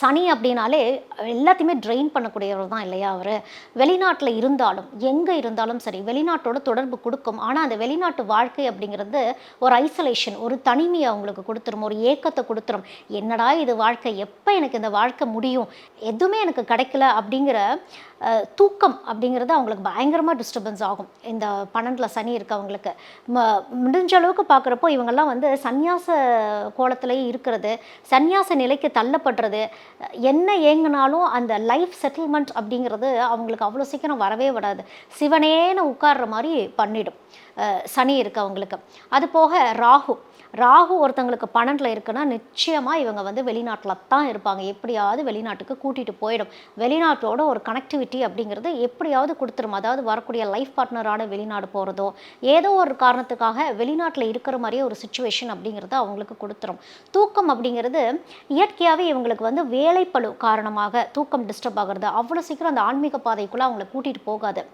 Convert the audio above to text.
சனி அப்படின்னாலே எல்லாத்தையுமே ட்ரெயின் பண்ணக்கூடியவர் தான் இல்லையா அவர்? வெளிநாட்டில் இருந்தாலும் எங்கே இருந்தாலும் சரி வெளிநாட்டோட தொடர்பு கொடுக்கும். ஆனால் அந்த வெளிநாட்டு வாழ்க்கை அப்படிங்கிறது ஒரு ஐசோலேஷன் ஒரு தனிமையை அவங்களுக்கு கொடுத்துரும் ஒரு ஏக்கத்தை கொடுத்துரும். என்னடா இது வாழ்க்கை? எப்போ எனக்கு இந்த வாழ்க்கை முடியும்? எதுவுமே எனக்கு கிடைக்கல அப்படிங்கிற தூக்கம் அப்படிங்கிறது அவங்களுக்கு பயங்கரமாக டிஸ்டர்பன்ஸ் ஆகும். இந்த பன்னெண்டில் சனி இருக்கவங்களுக்கு. ம- முடிஞ்ச அளவுக்கு பார்க்குறப்போ இவங்கெல்லாம் வந்து சந்நியாச கோலத்திலேயே இருக்கிறது. சந்நியாச நிலைக்கு தள்ளப்படுறது. என்ன ஏங்கினாலும் அந்த லைஃப் செட்டில்மெண்ட் அப்படிங்கிறது அவங்களுக்கு அவ்வளோ சீக்கிரம் வரவே விடாது சிவனேன்னு உட்கார்ற மாதிரி பண்ணிடும். அஹ் சனி இருக்கு அவங்களுக்கு. அது போக ராகு. ராகு ஒருத்தங்களுக்கு பன்னெண்டில் இருக்குன்னா நிச்சயமாக இவங்க வந்து வெளிநாட்டில் தான் இருப்பாங்க. எப்படியாவது வெளிநாட்டுக்கு கூட்டிகிட்டு போயிடும். வெளிநாட்டோட ஒரு கனெக்டிவிட்டி அப்படிங்கிறது எப்படியாவது கொடுத்துரும். அதாவது வரக்கூடிய லைஃப் பார்ட்னரான வெளிநாடு போகிறதோ ஏதோ ஒரு காரணத்துக்காக வெளிநாட்டில் இருக்கிற மாதிரியே ஒரு சுச்சுவேஷன் அப்படிங்கிறது அவங்களுக்கு கொடுத்துரும். தூக்கம் அப்படிங்கிறது இயற்கையாகவே இவங்களுக்கு வந்து வேலைப்பளு காரணமாக தூக்கம் டிஸ்டர்ப் ஆகிறது. அவ்வளோ சீக்கிரம் அந்த ஆன்மீக பாதைக்குள்ளே அவங்கள கூட்டிகிட்டு போகாது.